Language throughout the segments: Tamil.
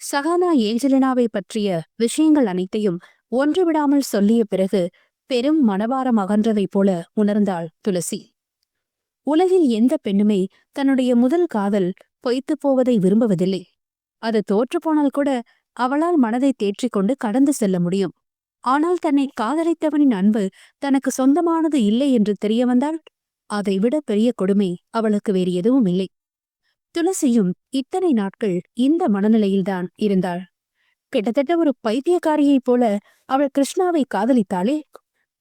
சகானா ஏஞ்சலினாவை பற்றிய விஷயங்கள் அனைத்தையும் ஒன்றுவிடாமல் சொல்லிய பிறகு பெரும் மனபாரம் அகன்றதைப் போல உணர்ந்தாள் துளசி. உலகில் எந்த பெண்ணுமே தன்னுடைய முதல் காதல் பொய்த்துப் போவதை விரும்புவதில்லை. அது தோற்றுப்போனால் கூட அவளால் மனதை தேற்றிக்கொண்டு கடந்து செல்ல முடியும். ஆனால் தன்னை காதலித்தவனின் அன்பு தனக்கு சொந்தமானது இல்லை என்று தெரிய வந்தால் அதைவிட பெரிய கொடுமை அவளுக்கு வேறு எதுவும் இல்லை. துளசியும் இத்தனை நாட்கள் இந்த மனநிலையில்தான் இருந்தாள். கிட்டத்தட்ட ஒரு பைத்தியக்காரியைப் போல அவள் கிருஷ்ணாவை காதலித்தாளே.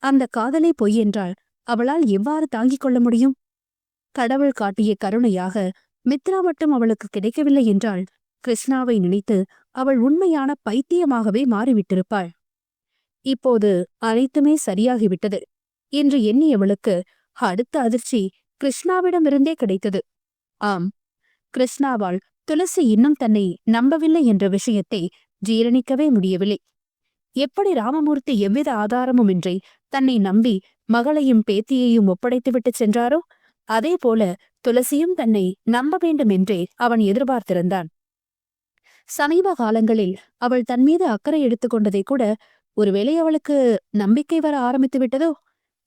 அந்த காதலை பொய் என்றால் அவளால் எவ்வாறு தாங்கிக் கொள்ள முடியும்? கடவுள் காட்டிய கருணையாக மித்ரா மட்டும் அவளுக்கு கிடைக்கவில்லை என்றால் கிருஷ்ணாவை நினைத்து அவள் உண்மையான பைத்தியமாகவே மாறிவிட்டிருப்பாள். இப்போது அனைத்துமே சரியாகிவிட்டது என்று எண்ணியவளுக்கு அடுத்த அதிர்ச்சி கிருஷ்ணாவிடமிருந்தே கிடைத்தது. ஆம் கிருஷ்ணாவால் துளசி இன்னும் தன்னை நம்பவில்லை என்ற விஷயத்தை ஜீரணிக்கவே முடியவில்லை. எப்படி ராமமூர்த்தி எவ்வித ஆதாரமுமின்றி தன்னை நம்பி மகளையும் பேத்தியையும் ஒப்படைத்துவிட்டு சென்றாரோ அதே போல துளசியும் தன்னை நம்ப வேண்டும் என்றே அவன் எதிர்பார்த்திருந்தான். சமீப காலங்களில் அவள் தன் மீது அக்கறை எடுத்துக்கொண்டதை கூட ஒருவேளை அவளுக்கு நம்பிக்கை வர ஆரம்பித்து விட்டதோ?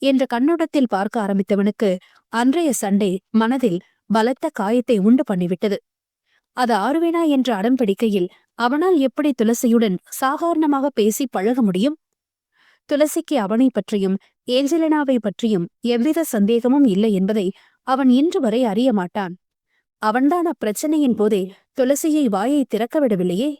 என்ற கண்ணோட்டத்தில் பார்க்க ஆரம்பித்தவனுக்கு அன்றைய சண்டே மனதில் பலத்த காயத்தை உண்டு பண்ணிவிட்டது. அது ஆறுவேனா என்ற அடம்பிடிக்கையில் அவனால் எப்படி துளசியுடன் சாதாரணமாக பேசி பழக முடியும்? துளசிக்கு அவனை பற்றியும் ஏஞ்சலினாவை பற்றியும் எவ்வித சந்தேகமும் இல்லை என்பதை அவன் இன்று வரை அறிய மாட்டான். அவன்தான் அப்பிரச்சனையின் போதே துளசியை வாயை திறக்க விடவில்லையே?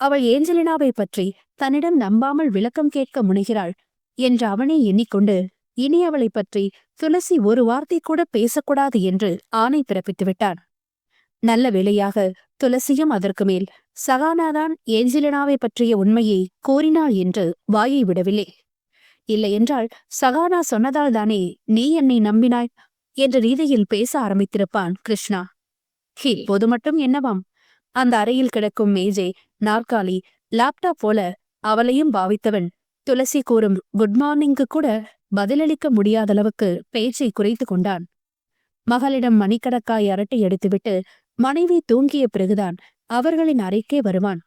அவள் ஏஞ்சலினாவை பற்றி தன்னிடம் நம்பாமல் விளக்கம் கேட்க முனைகிறாள் என்று அவனே எண்ணிக்கொண்டு இனி அவளைப் பற்றி துளசி ஒரு வார்த்தை கூட பேசக்கூடாது என்று ஆணை பிறப்பித்து விட்டான். நல்ல வேளையாக துளசியும் அதற்கு மேல் சகானாதான் ஏஞ்சலினாவை பற்றிய உண்மையை கோரினாள் என்று வாயை விடவில்லை. இல்லையென்றால் சகானா சொன்னதால் தானே நீ என்னை நம்பினாய் என்ற ரீதியில் பேச ஆரம்பித்திருப்பான் கிருஷ்ணா. இப்போது மட்டும் என்னவாம்? அந்த அறையில் கிடக்கும் மேஜை நாற்காலி லேப்டாப் போல அவளையும் பாவித்தவன். துளசி கூறும் குட் மார்னிங்கு கூட பதிலளிக்க முடியாதளவுக்கு பேச்சை குறைத்து கொண்டான். மகளிடம் மணிக்கணக்காய் அரட்டை எடுத்துவிட்டு மனைவி தூங்கிய பிறகுதான் அவர்களின் அறைக்கே வருவான்.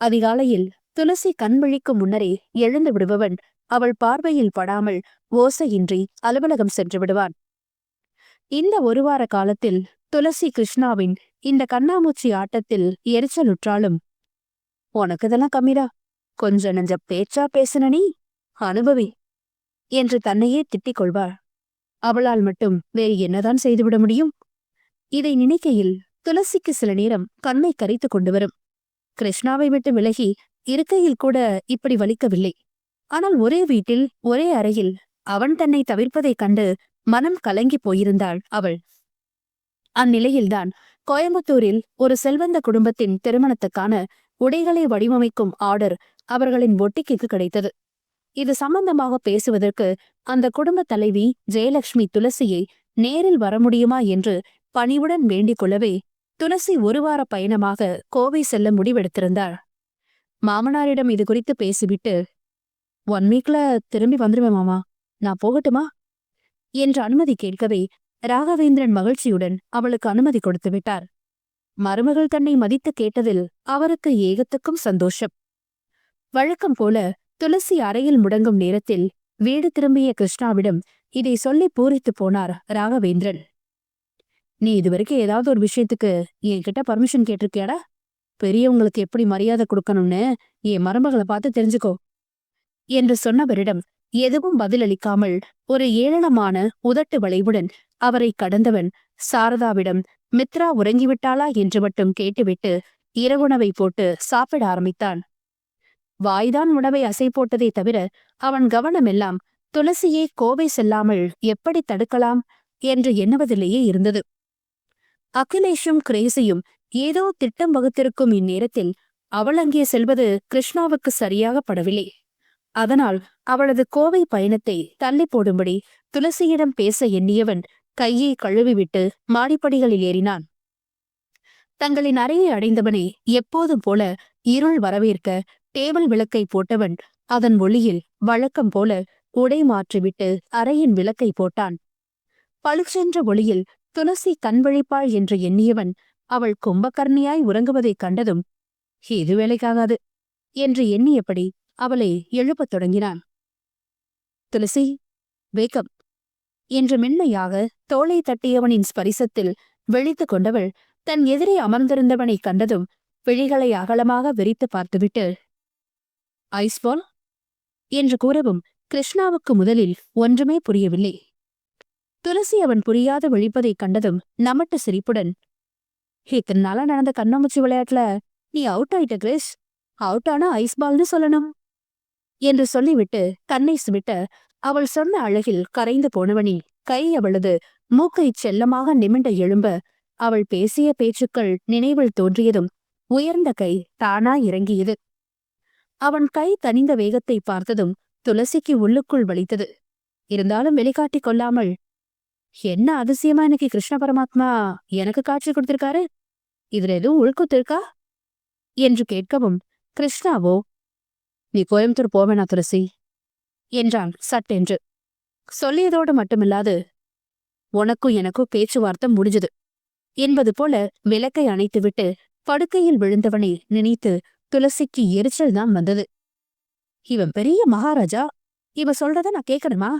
அதிகாலையில் துளசி கண் விழிக்கும் முன்னரே எழுந்து விடுபவன் அவள் பார்வையில் படாமல் ஓசையின்றி அலுவலகம் சென்று விடுவான். இந்த ஒரு வார காலத்தில் துளசி கிருஷ்ணாவின் இந்த கண்ணாமூச்சி ஆட்டத்தில் எரிச்சலுற்றாலும் உனக்கு இதெல்லாம் கம்மிடா. கொஞ்ச நெஞ்ச பேச்சா பேசுன நீ? அனுபவி. என்று தன்னையே திட்டிக் கொள்வாள் அவளால் மட்டும் வேறு என்னதான் செய்துவிட முடியும்? இதை நினைக்கையில் துளசிக்கு சில நேரம் கண்ணை கரைத்து கொண்டு வரும். கிருஷ்ணாவை விட்டு விலகி இருக்கையில் கூட இப்படி வலிக்கவில்லை. ஆனால் ஒரே வீட்டில் ஒரே அறையில் அவன் தன்னை தவிர்ப்பதைக் கண்டு மனம் கலங்கி போயிருந்தாள் அவள். அந்நிலையில்தான் கோயம்புத்தூரில் ஒரு செல்வந்த குடும்பத்தின் திருமணத்துக்கான உடைகளை வடிவமைக்கும் ஆர்டர் அவர்களின் ஒட்டிக்கு கிடைத்தது. இது சம்பந்தமாக பேசுவதற்கு அந்த குடும்ப தலைவி ஜெயலட்சுமி துளசியை நேரில் வர முடியுமா என்று பணிவுடன் வேண்டிக் கொள்ளவே துளசி ஒரு வார பயணமாக கோவை செல்ல முடிவெடுத்திருந்தார் மாமனாரிடம் இது குறித்து பேசிவிட்டு ஒன் வீக்ல திரும்பி வந்துருவேன் மாமா. நான் போகட்டுமா? என்று அனுமதி கேட்கவே ராகவேந்திரன் மகிழ்ச்சியுடன் அவளுக்கு அனுமதி கொடுத்து விட்டார். மருமகள் தன்னை மதித்து கேட்டதில் அவருக்கு ஏகத்துக்கும் சந்தோஷம். வழக்கம் போல துளசி அறையில் முடங்கும் நேரத்தில் வீடு திரும்பிய கிருஷ்ணாவிடம் இதை சொல்லி பூரித்து போனார் ராகவேந்திரன். நீ இதுவரைக்கும் ஏதாவது ஒரு விஷயத்துக்கு என்கிட்ட பர்மிஷன் கேட்டிருக்கியாடா? பெரியவங்களுக்கு எப்படி மரியாதை கொடுக்கணும்னு என் மருமகளை பார்த்து தெரிஞ்சுக்கோ என்று சொன்னவரிடம் எதுவும் பதிலளிக்காமல் ஒரு ஏளனமான உதட்டு வளைவுடன் அவரை கடந்தவன் சாரதாவிடம் மித்ரா உறங்கிவிட்டாளா? என்று மட்டும் கேட்டுவிட்டு இரவுணவை போட்டு சாப்பிட ஆரம்பித்தான். வாய்தான் உணவை அசை போட்டதை தவிர அவன் கவனமெல்லாம் துளசியை கோவை செல்லாமல் எப்படி தடுக்கலாம்? என்று எண்ணுவதிலேயே இருந்தது. அகிலேஷும் கிரேசியும் ஏதோ திட்டம் வகுத்திருக்கும் இந்நேரத்தில் அவள் அங்கே செல்வது கிருஷ்ணாவுக்கு சரியாக படவில்லை. அதனால் அவளது கோவை பயணத்தை தள்ளி போடும்படி துளசியிடம் பேச எண்ணியவன் கையை கழுவிவிட்டு மாடிப்படிகளில் ஏறினான். தங்களின் அறையை அடைந்தவனை எப்போதும் போல இருள் வரவேற்க டேபிள் விளக்கை போட்டவன் அதன் ஒளியில் வழக்கம் போல உடை மாற்றிவிட்டு அறையின் விளக்கை போட்டான். பழுச்சென்ற ஒளியில் துளசி கண்வழிப்பாள் என்று எண்ணியவன் அவள் கும்பகர்ணியாய் உறங்குவதைக் கண்டதும் இது வேலைக்காகாது என்று எண்ணியபடி அவளை எழுப்பத் தொடங்கினான். துளசி வேக்கம் என்று மென்மையாக தோலை தட்டியவனின் ஸ்பரிசத்தில் வெளித்து கொண்டவள் தன் எதிரே அமர்ந்திருந்தவனைக் கண்டதும் விழிகளை அகலமாக விரித்து பார்த்துவிட்டு ஐஸ்பால் என்று கூறவும் கிருஷ்ணாவுக்கு முதலில் ஒன்றுமே புரியவில்லை. துளசி அவன் புரியாத விழிப்பதைக் கண்டதும் நமட்டு சிரிப்புடன் இத்தனை நாளா நடந்த கண்ணாமூச்சி விளையாட்டுல நீ அவுட் ஆயிட்ட கிரிஷ் அவுட் ஆனா ஐஸ்பால்னு சொல்லணும். என்று சொல்லிவிட்டு கண்ணை சுமிட்ட அவள் சொன்ன அழகில் கரைந்து போனவனில் கை அவளது மூக்கை செல்லமாக நிமிண்ட எழும்ப அவள் பேசிய பேச்சுக்கள் நினைவில் தோன்றியதும் உயர்ந்த கை தானா இறங்கியது. அவன் கை தனிந்த வேகத்தை பார்த்ததும் துளசிக்கு உள்ளுக்குள் வலித்தது. இருந்தாலும் வெளிக்காட்டிக் கொள்ளாமல் என்ன அதிசயமா இன்னைக்கு கிருஷ்ண பரமாத்மா எனக்கு காட்சி கொடுத்திருக்காரு? இதுல எதுவும் உள்குத்து இருக்கா? என்று கேட்கவும் கிருஷ்ணாவோ? நீ கோயம்புத்தூர் போவேனா துளசி என்றான் சட்டென்று. சொல்லியதோடு மட்டுமில்லாது உனக்கும் எனக்கும் பேச்சுவார்த்தை முடிஞ்சது என்பது போல விளக்கை அணைத்துவிட்டு படுக்கையில் விழுந்தவனை நினைத்து துளசிக்கு எரிச்சல் தான் வந்தது. இவன் பெரிய மகாராஜா இவ சொல்றத நான் கேட்கணுமா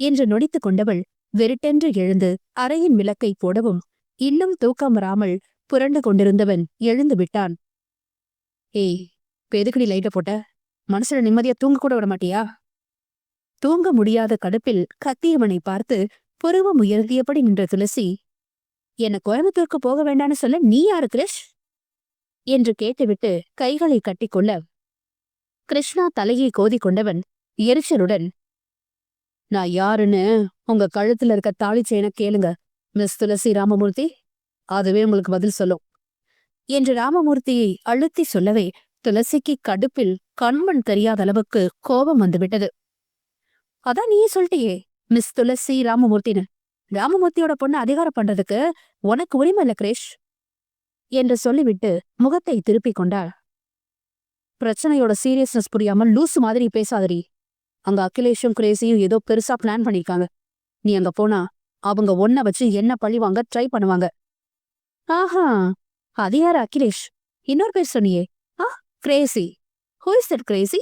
என்று நொடித்துக் கொண்டவள் வெறிட்டென்று எழுந்து அறையின் விளக்கை போடவும் இன்னும் தூக்கம் வராமல் புரண்டு கொண்டிருந்தவன் எழுந்து விட்டான். ஏய் பெதுக்கடி எதுக்குடி லைட்ட போட்ட? மனசுல நிம்மதியா தூங்க கூட விட மாட்டியா? தூங்க முடியாத கடுப்பில் கத்தியவனை பார்த்து புருவம் உயர்த்தியபடி நின்ற துளசி என்ன கோயம்புத்தூருக்கு போக வேண்டான்னு சொல்ல நீ யாரு கிரிஷ்? என்று கேட்டுவிட்டு கைகளை கட்டிக்கொள்ள கிருஷ்ணா தலையை கோதிக் கொண்டவன் எரிச்சலுடன் நான் யாருன்னு உங்க கழுத்துல இருக்க தாலி செயினை கேளுங்க மிஸ் துளசி ராமமூர்த்தி. அதுவே உங்களுக்கு பதில் சொல்லும். என்று ராமமூர்த்தியை அழுத்தி சொல்லவே துளசிக்கு கடுப்பில் கண்மண் தெரியாத அளவுக்கு கோபம் வந்துவிட்டது. அதான் நீயே சொல்லிட்டியே மிஸ் துளசி ராமமூர்த்தின்னு. ராமமூர்த்தியோட பொண்ணு அதிகாரம் பண்றதுக்கு உனக்கு உரிமை இல்ல கிரேஷ். என்று சொல்லிவிட்டு முகத்தை திருப்பிக் கொண்டாள். பிரச்சனையோட சீரியஸ்னஸ் புரியாமல் லூசு மாதிரி பேசாதடி. அங்க அகிலேஷும் கிரேசியும் ஏதோ பெருசா பிளான் பண்ணிருக்காங்க. நீ அங்க போனா அவங்க ஒன்ன வச்சு என்ன பழி வாங்க ட்ரை பண்ணுவாங்க. ஆஹா அது யார் அகிலேஷ்? இன்னொரு பேர் சொன்னியே. ஆ crazy. Who is that crazy?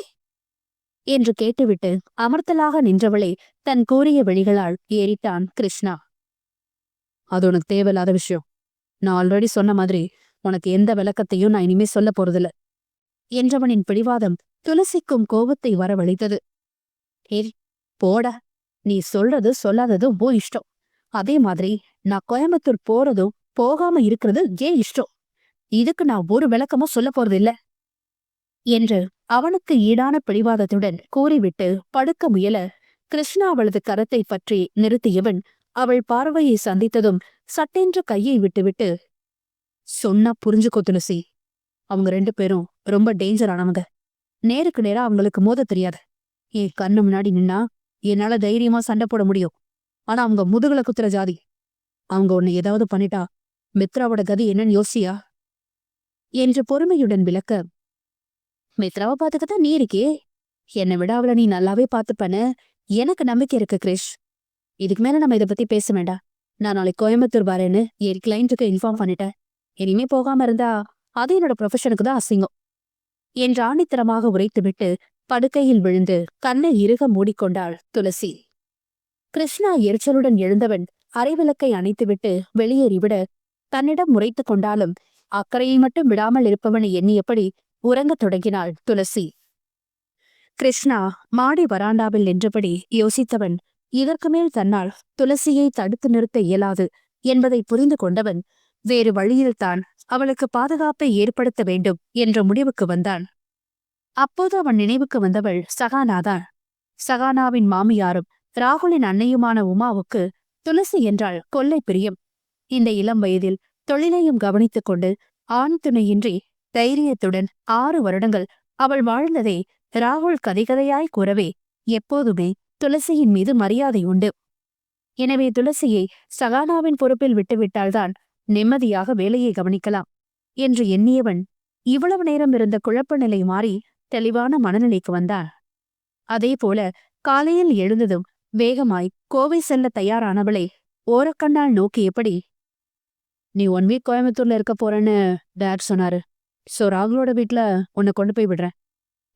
என்று கேட்டுவிட்டு அமர்த்தலாக நின்றவளை தன் கூறிய வழிகளால் ஏறிட்டான் கிருஷ்ணா. அது உனக்கு தேவையில்லாத விஷயம். நான் ஆல்ரெடி சொன்ன மாதிரி உனக்கு எந்த விளக்கத்தையும் நான் இனிமே சொல்ல போறதில்ல. என்றவனின் பிடிவாதம் துளசிக்கும் கோபத்தை வரவழைத்தது. ஏய் போட. நீ சொல்றது சொல்லாததும் ஓ இஷ்டம். அதே மாதிரி நான் கோயம்புத்தூர் போறதும் போகாம இருக்கிறது ஏன் இஷ்டம்? இதுக்கு நான் ஒரு விளக்கமும் சொல்ல போறதில்ல. என்று அவனுக்கு ஈடான பிடிவாதத்துடன் கூறிவிட்டு படுக்க முயல கிருஷ்ணா அவளது கரத்தை பற்றி நிறுத்தியவன் அவள் பார்வையை சந்தித்ததும் சட்டென்று கையை விட்டுவிட்டு சொன்னா புரிஞ்சுக்கோ துளசி அவங்க ரெண்டு பேரும் ரொம்ப டேஞ்சரானவங்க நேருக்கு நேரா அவங்களுக்கு மோத தெரியாது. என் கண்ணு முன்னாடி நின்னா என்னால தைரியமா சண்டை போட முடியும். ஆனா அவங்க முதுகுல குத்துற ஜாதி. அவங்க உன்னை ஏதாவது பண்ணிட்டா மித்ராவோட கதி என்னன்னு யோசியா என்று பொறுமையுடன் விளக்க மித்ராவை பார்த்துக்கத்தான் நீ இருக்கே. என்னை விட அவளை நீ நல்லாவே பாத்துப்பன்னு எனக்கு நம்பிக்கை இருக்கு கிரிஷ். இதுக்கு மேல நம்ம இதை பத்தி பேச வேண்டாம். நான் நாளைக்கு கோயம்புத்தூர் வரேன்னு என் கிளைண்ட்டுக்கு இன்ஃபார்ம் பண்ணிட்டேன். இனிமே போகாம இருந்தா அது என்னோட ப்ரொஃபஷனுக்கு தான் அசிங்கம். என்று ஆணித்தரமாக உரைத்துவிட்டு படுக்கையில் விழுந்து கண்ணை இறுக மூடிக்கொண்டாள் துளசி. கிருஷ்ணா எரிச்சலுடன் எழுந்தவன் அரைவிளக்கை அணைத்துவிட்டு வெளியேறிவிட தன்னிடம் முறைத்துக் கொண்டாலும் அக்கறையை மட்டும் விடாமல் இருப்பவனை எண்ணியபடி உறங்கத் தொடங்கினாள் துளசி. கிருஷ்ணா மாடி வராண்டாவில் நின்றபடி யோசித்தவன் இதற்கு மேல் தன்னால் துளசியை தடுத்து நிறுத்த இயலாது என்பதை புரிந்து கொண்டவன் வேறு வழியில்தான் அவளுக்கு பாதுகாப்பை ஏற்படுத்த வேண்டும் என்ற முடிவுக்கு வந்தான். அப்போது அவன் நினைவுக்கு வந்தவள் சகானாதான். சகானாவின் மாமியாரும் ராகுலின் அன்னையுமான உமாவுக்கு துளசி என்றால் கொல்லை பிரியம். இந்த இளம் வயதில் தொழிலையும் கவனித்துக் கொண்டு ஆண் துணையின்றி தைரியத்துடன் ஆறு வருடங்கள் அவள் வாழ்ந்ததை ராகுல் கதைகதையாய் கூறவே எப்போதுமே துளசியின் மீது மரியாதை உண்டு. எனவே துளசியை சகானாவின் பொறுப்பில் விட்டுவிட்டால்தான் நிம்மதியாக வேலையை கவனிக்கலாம் என்று எண்ணியவன் இவ்வளவு நேரம் இருந்த குழப்ப நிலை மாறி தெளிவான மனநிலைக்கு வந்தான். அதேபோல காலையில் எழுந்ததும் வேகமாய் கோவை செல்ல தயாரானவளை ஓரக்கண்ணால் நோக்கியபடி நீ ஒன் வீக் கோயம்புத்தூர்ல இருக்க போறேன்னு டேட் சொன்னாரு. சோ ராகுலோட வீட்ல உன்னை கொண்டு போய் விடுறேன்.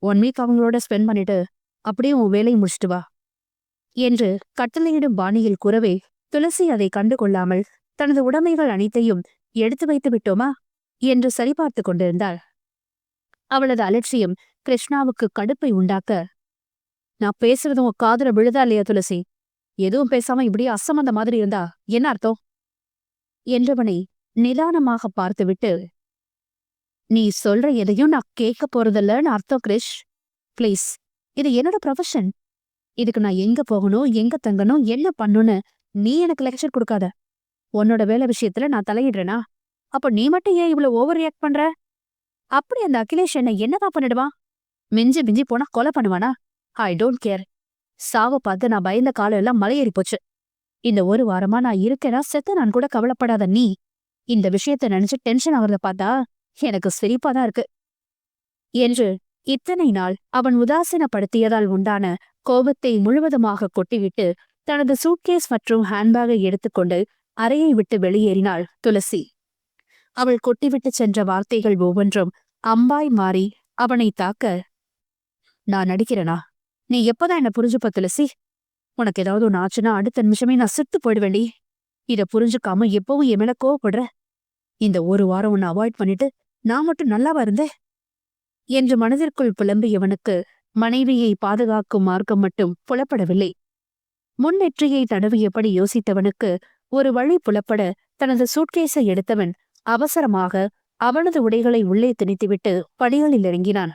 ஒன் வீக் அவங்களோட ஸ்பெண்ட் பண்ணிட்டு அப்படியே உன் வேலையை முடிச்சிட்டு வா. என்று கட்டளையிடும் பாணியில் கூறவே துளசி அதை கண்டு கொள்ளாமல் தனது உடைமைகள் அனைத்தையும் எடுத்து வைத்து விட்டோமா? என்று சரிபார்த்து கொண்டிருந்தாள். அவளது அலட்சியம் கிருஷ்ணாவுக்கு கடுப்பை உண்டாக்க நான் பேசுறது உன் காதல விழுதா இல்லையா துளசி? எதுவும் பேசாம இப்படியே அசமந்த மாதிரி இருந்தா என்ன அர்த்தம்? என்றவனை நிதானமாக பார்த்துவிட்டு நீ சொல்ற எதையும் நான் கேட்க போறதில்லன்னு அர்த்தம் கிரிஷ். ப்ளீஸ் இது என்னோட ப்ரொஃபஷன் இதுக்கு நான் எங்க போகணும் எங்க தங்கணும் என்ன பண்ணணும்னு நீ எனக்கு லெக்சர் கொடுக்காத. உன்னோட வேலை விஷயத்துல நான் தலையிடுறேனா? அப்ப நீ மட்டும் ஏன் இவ்வளவு ஓவர் ரியாக்ட் பண்ற? அப்படி அந்த அகிலேஷ் என்ன என்னதான் பண்ணிடுவான் மிஞ்சி மிஞ்சி போனா கொலை பண்ணுவானா? ஐ டோன்ட் கேர் சாவ பார்த்து நான் பயந்த காலம் எல்லாம் மலையேறி போச்சு. இந்த ஒரு வாரமா நான் இருக்கேனா? செத்து நான் கூட கவலைப்படாத நீ. இந்த விஷயத்த நினைச்சு டென்ஷன் ஆகுறத பார்த்தா எனக்கு சிரிப்பாதான் இருக்கு. என்று இத்தனை நாள் அவன் உதாசீனப்படுத்தியதால் உண்டான கோபத்தை முழுவதுமாக கொட்டிவிட்டு தனது சூட்கேஸ் மற்றும் ஹேண்ட்பேக்கை எடுத்துக்கொண்டு அறையை விட்டு வெளியேறினாள் துளசி. அவள் கொட்டிவிட்டு சென்ற வார்த்தைகள் ஒவ்வொன்றும் அம்பாய் மாறி அவனை தாக்க நான் நடிக்கிறேனா? நீ எப்பதான் என்ன புரிஞ்சுப்ப துளசி? உனக்கு ஏதாவது ஒன்று ஆச்சுன்னா அடுத்த நிமிஷமே நான் செத்து போயிடுவேண்டி இதை புரிஞ்சுக்காம எப்பவும் என் மேல கோவப்படுற? இந்த ஒரு வாரம் உன்னை அவாய்ட் பண்ணிட்டு நான் மட்டும் நல்லாவா இருந்தேன்? என்று மனதிற்குள் புலம்பியவனுக்கு மனைவியை பாதுகாக்கும் மார்க்கம் மட்டும் புலப்படவில்லை. முன்னெற்றியை தடவியபடி யோசித்தவனுக்கு ஒரு வழி புலப்பட தனது சூட்கேஸை எடுத்தவன் அவசரமாக அவனது உடைகளை உள்ளே திணித்துவிட்டு படிகளில் இறங்கினான்.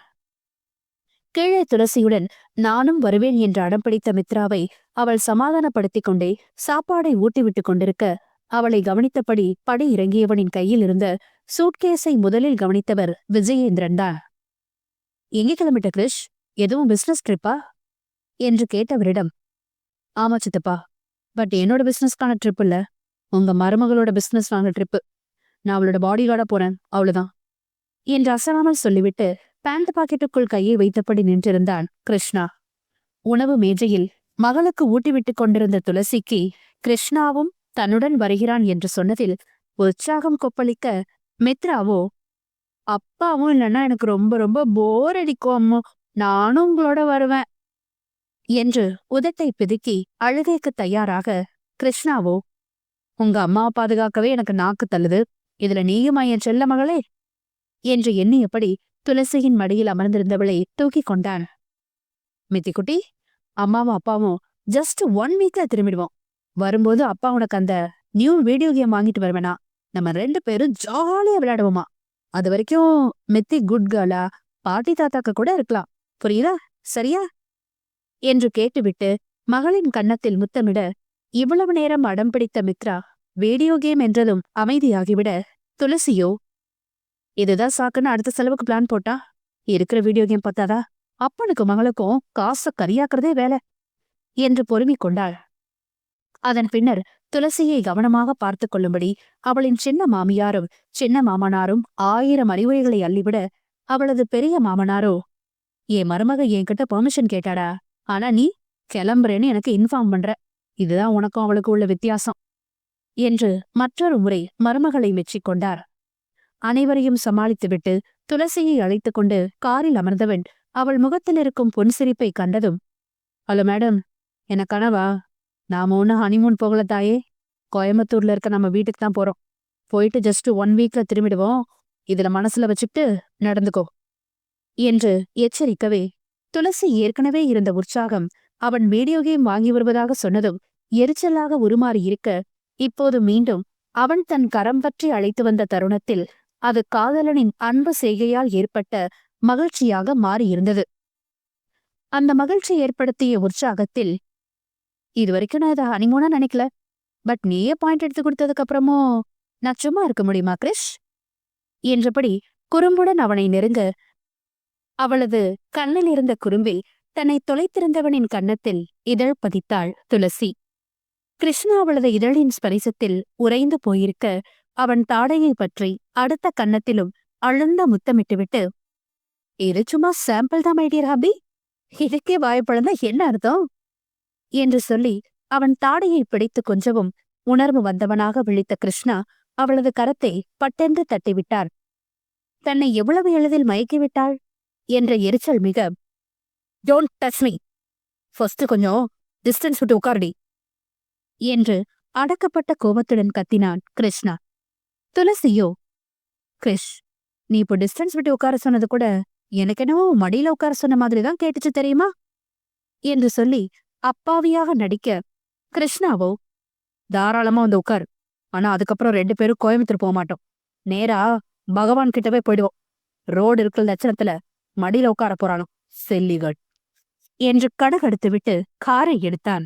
கீழே துளசியுடன் நானும் வருவேன் என்று அடம் பிடித்த மித்ராவை அவள் சமாதானப்படுத்திக் கொண்டே சாப்பாடை ஊட்டிவிட்டுக் கொண்டிருக்க அவளை கவனித்தபடி படி இறங்கியவனின் கையில் இருந்த சூட்கேஸை முதலில் கவனித்தவர் விஜயேந்திரன் தான். எங்கே கிளம்பிட்ட கிரிஷ்? எதுவும் பிசினஸ் ட்ரிப்பா என்று கேட்டவரிடம் ஆமா சித்தப்பா பட் என்னோட பிசினஸ்க்கான ட்ரிப் இல்ல. உங்க மருமகளோட பிசினஸ்க்கான ட்ரிப்பு நான் அவளோட பாடி கார்டா போறேன். அவ்வளவுதான். என்று அசராமல் சொல்லிவிட்டு பேண்ட் பாக்கெட்டுக்குள் கையை வைத்தபடி நின்றிருந்தான் கிருஷ்ணா. உணவு மேஜையில் மகளுக்கு ஊட்டிவிட்டு கொண்டிருந்த துளசிக்கு கிருஷ்ணாவும் தன்னுடன் வருகிறான் என்று சொன்னதில் உற்சாகம் கொப்பளிக்க மித்ராவோ அப்பாவும் இல்லைன்னா எனக்கு ரொம்ப ரொம்ப போர் அடிக்கும் அம்மா. நானும் உங்களோட வருவேன். என்று உதட்டை பிதுக்கி அழுகைக்கு தயாராக கிருஷ்ணாவோ உங்க அம்மாவை பாதுகாக்கவே எனக்கு நாக்கு தள்ளுது. இதுல நீயுமா என் செல்ல மகளே என்று எண்ணியபடி துளசியின் மடியில் அமர்ந்திருந்தவளை தூக்கிக் கொண்டான். மித்திக்குட்டி அம்மாவும் அப்பாவும் ஜஸ்ட் ஒன் வீக்ல திரும்பிடுவோம். வரும்போது அப்பா உனக்கு அந்த நியூ வீடியோ கேம் வாங்கிட்டு வருவேனா. நம்ம ரெண்டு பேரும் ஜாலியா விளையாடுவோமா? அது வரைக்கும் மித்தி குட் கேர்ளா பாட்டி தாத்தாக்கு கூட இருக்கலாம். புரியுதா? சரியா? என்று கேட்டுவிட்டு மகளின் கன்னத்தில் முத்தமிட இவ்வளவு நேரம் அடம் பிடித்த மித்ரா வீடியோ கேம் என்றதும் அமைதியாகிவிட துளசியோ இதுதான் சாக்குன்னு அடுத்த செலவுக்கு பிளான் போட்டா? இருக்கிற வீடியோ கேம் பார்த்தாதா அப்பனுக்கும் மகளுக்கும் காச கரியாக்குறதே வேலை என்று பொறுமிக் கொண்டாள். அதன் பின்னர் துளசியை கவனமாக பார்த்து கொள்ளும்படி அவளின் சின்ன மாமியாரும் சின்ன மாமனாரும் ஆயிரம் அறிவுரைகளை அள்ளிவிட அவளது பெரிய மாமனாரோ என் மருமக என்கிட்ட பெர்மிஷன் கேட்டாடா? ஆனா நீ கிளம்புறேன்னு எனக்கு இன்ஃபார்ம் பண்ற. இதுதான் உனக்கும் அவளுக்கு உள்ள வித்தியாசம் என்று மற்றொரு முறை மருமகளை மெச்சிக்கொண்டார் அனைவரையும் சமாளித்துவிட்டு துளசியை அழைத்துக் கொண்டு காரில் அமர்ந்தவன் அவள் முகத்தில் இருக்கும் பொன்சிரிப்பை கண்டதும் ஹலோ மேடம் என்ன கனவா? நாம ஒன்னும் ஹனிமூன் போகல தாயே. கோயம்புத்தூர்ல இருக்க நம்ம வீட்டுக்கு தான் போறோம். போயிட்டு ஜஸ்ட் ஒன் வீக்ல திரும்பிடுவோம். இதுல மனசுல வச்சுக்கிட்டு நடந்துக்கோ. என்று எச்சரிக்கவே துளசி ஏற்கனவே இருந்த உற்சாகம் அவன் வீடியோ கேம் வாங்கி வருவதாக சொன்னதும் எரிச்சலாக உருமாறி இருக்க இப்போது மீண்டும் அவன் தன் கரம் பற்றி அழைத்து வந்த தருணத்தில் அது காதலனின் அன்பு செய்கையால் ஏற்பட்ட மகிழ்ச்சியாக மாறியிருந்தது. அந்த மகிழ்ச்சி ஏற்படுத்திய உற்சாகத்தில் இதுவரைக்கும் நான் இதை ஹனிமூனா நினைக்கல. பட் நீயே பாயிண்ட் எடுத்து கொடுத்ததுக்கு அப்புறமும் நான் சும்மா இருக்க முடியுமா கிரிஷ் என்றபடி குறும்புடன் அவனை நெருங்க அவளது கண்ணில் இருந்த குறும்பில் தன்னை தொலைத்திருந்தவனின் கன்னத்தில் இதழ் பதித்தாள் துளசி. கிருஷ்ணா அவளது இதழின் ஸ்பரிசத்தில் உறைந்து போயிருக்க அவன் தாடையை பற்றி அடுத்த கன்னத்திலும் அழுந்த முத்தமிட்டுவிட்டு இது சும்மா சாம்பிள் தான் மைடியர் ஹாபி இதுக்கே வாய்ப்பழந்தா என்ன அர்த்தம்? என்று சொல்லி அவன் தாடையை பிடித்து கொஞ்சவும் உணர்வு வந்தவனாக விழித்த கிருஷ்ணா அவளது கரத்தை பட்டென்று தட்டிவிட்டார். தன்னை எவ்வளவு எளிதில் மயக்கிவிட்டாள்? என்ற எரிச்சல் மிக. டோன்ட் டச் மீ ஃபர்ஸ்ட் கொஞ்சம் டிஸ்டன்ஸ் விட்டு உட்காருடி. என்று அடக்கப்பட்ட கோபத்துடன் கத்தினான் கிருஷ்ணா. துளசியோ கிரிஷ் நீ இப்போ டிஸ்டன்ஸ் விட்டு உட்கார சொன்னது கூட எனக்கு என்னவோ மடியில உட்கார சொன்ன மாதிரி தான் கேட்டுச்சு தெரியுமா? என்று சொல்லி அப்பாவியாக நடிக்க கிருஷ்ணாவோ? தாராளமா வந்து உட்காரு. ஆனா அதுக்கப்புறம் ரெண்டு பேரும் கோயம்புத்தூர் போக மாட்டோம். நேரா பகவான் கிட்டவே போயிடுவோம். ரோடு இருக்கிற லட்சணத்துல மடியில உட்கார போறானோ செல்லிகள். என்று கடகடுத்து விட்டு காரை எடுத்தான்.